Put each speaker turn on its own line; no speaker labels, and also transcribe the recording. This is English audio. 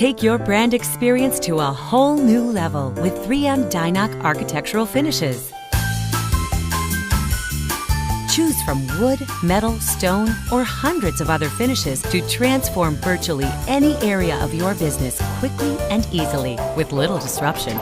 Take your brand experience to a whole new level with 3M Dynoc architectural finishes. Choose from wood, metal, stone, or hundreds of other finishes to transform virtually any area of your business quickly and easily with little disruption.